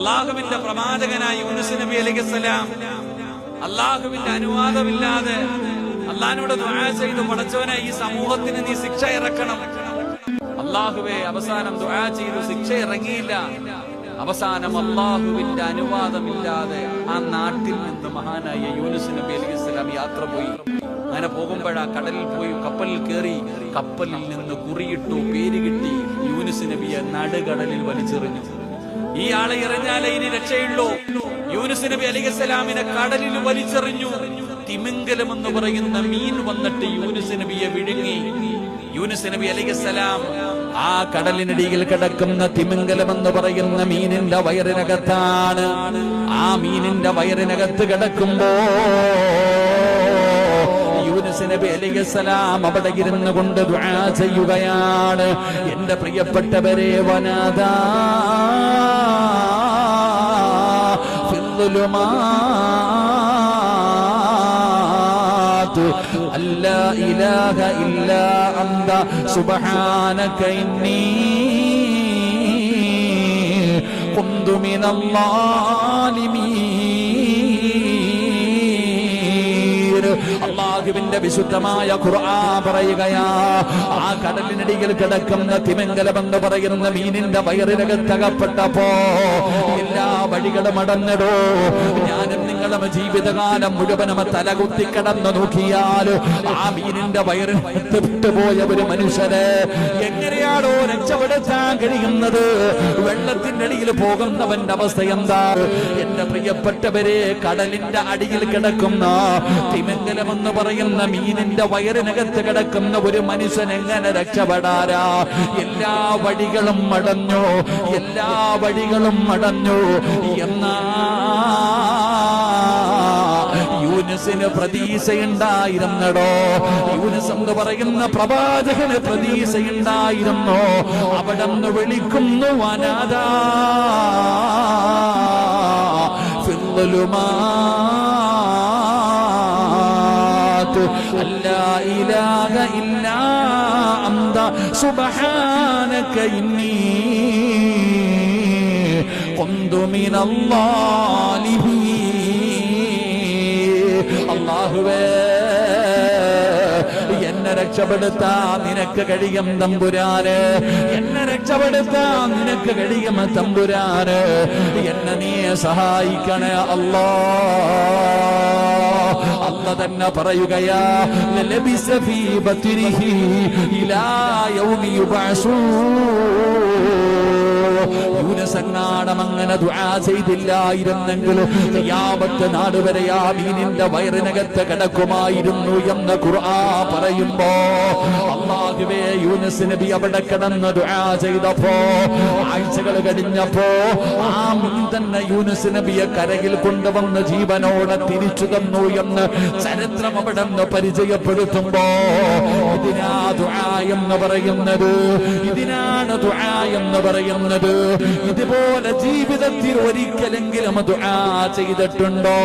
അള്ളാഹുവിന്റെ പ്രവാചകനായ യൂനുസ് നബി അലൈഹിസ്സലാം അള്ളാഹുവിന്റെ അനുവാദമില്ലാതെ അള്ളാഹിനോട് ദുആ ചെയ്ത് പടച്ചവനെ ഈ സമൂഹത്തിന് നീ ശിക്ഷ ഇറക്കണം. അള്ളാഹുവെ അവസാനം ദുആ ചെയ്തു ശിക്ഷ ഇറങ്ങിയില്ല. അവസാനം അള്ളാഹുവിന്റെ അനുവാദമില്ലാതെ ആ നാട്ടിൽ നിന്ന് മഹാനായ യൂനുസ് നബി അലൈഹിസ്സലാം യാത്ര പോയി. അങ്ങനെ പോകുമ്പോഴാ കടലിൽ പോയി കപ്പലിൽ കയറി കപ്പലിൽ നിന്ന് കുറിയിട്ടു പേര് കിട്ടി യൂനുസ് നബിയെ നടുകടലിൽ വലിച്ചെറിഞ്ഞു. ഈ ആളെ എറിഞ്ഞാലേ ഇനി രക്ഷയുള്ളൂ. യൂനുസ് നബി അലിഖലാമിനെ കടലിൽ വലിച്ചെറിഞ്ഞു. തിമിംഗലം എന്ന് പറയുന്ന മീൻ വന്നിട്ട് യൂനുസ് നബിയെ വിഴുങ്ങി. യൂനുസ് നബി അലിഖലാം ആ കടലിനടിയിൽ കിടക്കുന്ന തിമിംഗലം എന്ന് പറയുന്ന മീനിന്റെ വയറിനകത്താണ്. ആ മീനിന്റെ വയറിനകത്ത് കിടക്കുമ്പോ അവിടെ ഇരുന്ന് കൊണ്ട് ദുആ ചെയ്യുകയാണ്. എന്റെ പ്രിയപ്പെട്ടവരെ വനാദാ അല്ലാ ഇലാഹ അന്ത സുബ്ഹാനക ഇന്നി മിനൽ അള്ളാഹുവിന്റെ വിശുദ്ധമായ ഖുർആൻ പറയുകയാ ആ കടലിനടിയിൽ കിടക്കുന്ന തിമംഗലം പറയുന്ന മീനിന്റെ വയറിനകത്തകപ്പെട്ടപ്പോ എല്ലാ വഴികളും അടഞ്ഞടോ. ഞാനും നിങ്ങളും ജീവിതകാലം മുഴുവനും തലകുത്തി കിടന്നു നോക്കിയാൽ ആ മീനിന്റെ വയറിനകത്ത് വിട്ടുപോയ ഒരു മനുഷ്യരെ എങ്ങനെയാണോ രക്ഷപ്പെടുത്താൻ കഴിയുന്നത്? വെള്ളത്തിന്റെ അടിയിൽ പോകുന്നവന്റെ അവസ്ഥ എന്താ? എന്റെ പ്രിയപ്പെട്ടവരെ കടലിന്റെ അടിയിൽ കിടക്കുന്ന തിമംഗലമെന്ന് പറയുന്ന മീനിന്റെ വയറിനകത്ത് കിടക്കുന്ന ഒരു മനുഷ്യൻ എങ്ങനെ രക്ഷപ്പെടാരാ എല്ലാ വഴികളും മടഞ്ഞു എല്ലാ വഴികളും മടഞ്ഞു. എന്നാ യൂനസിന് പ്രതീക്ഷയുണ്ടായിരുന്നടോ? എന്ന് പറയുന്ന പ്രവാചകന് പ്രതീക്ഷയുണ്ടായിരുന്നു? അവിടെ നിന്ന് വിളിക്കുന്നു മിനല്ലാലിമീൻ അള്ളാഹുവേ എന്നെ രക്ഷപ്പെടുത്താൻ നിനക്ക് കഴിയും തമ്പുരാന്. എന്നെ രക്ഷപ്പെടുത്താൻ നിനക്ക് കഴിയും തമ്പുരാന്. എന്നെ നീ സഹായിക്കണേ അല്ലോ. അല്ല തന്നെ പറയുകയാ ഇലാ യൗമി യുബഅസൂൻ. യൂനസങ്ങാടം അങ്ങനെ ദുആ ചെയ്തില്ലായിരുന്നെങ്കിൽ ഖിയാമത്ത് നാട് വരെ ആ മീനിന്റെ വയറിനകത്ത് കിടക്കുമായിരുന്നു എന്ന് ഖുർആൻ പറയുമ്പോ അള്ളാഹുവേ യൂനസ് നബി അവിടെ കിടന്ന് ദുആ ചെയ്തപ്പോ ആഴ്ചകൾ കഴിഞ്ഞപ്പോ ആ മീൻ യൂനസ് നബിയെ കരയിൽ കൊണ്ടുവന്ന് ജീവനോടെ തിരിച്ചു തന്നു എന്ന് ചരിത്രം അവിടെ നിന്ന് പരിചയപ്പെടുത്തുമ്പോ ഇതിനാ ദുആ എന്ന് പറയുന്നത് ഇതിനാണ് ദുആ എന്ന് പറയുന്നത്. ഇതുപോലെ ജീവിതത്തിൽ ഒരിക്കലെങ്കിലും ദുആ ചെയ്തിട്ടുണ്ടോ?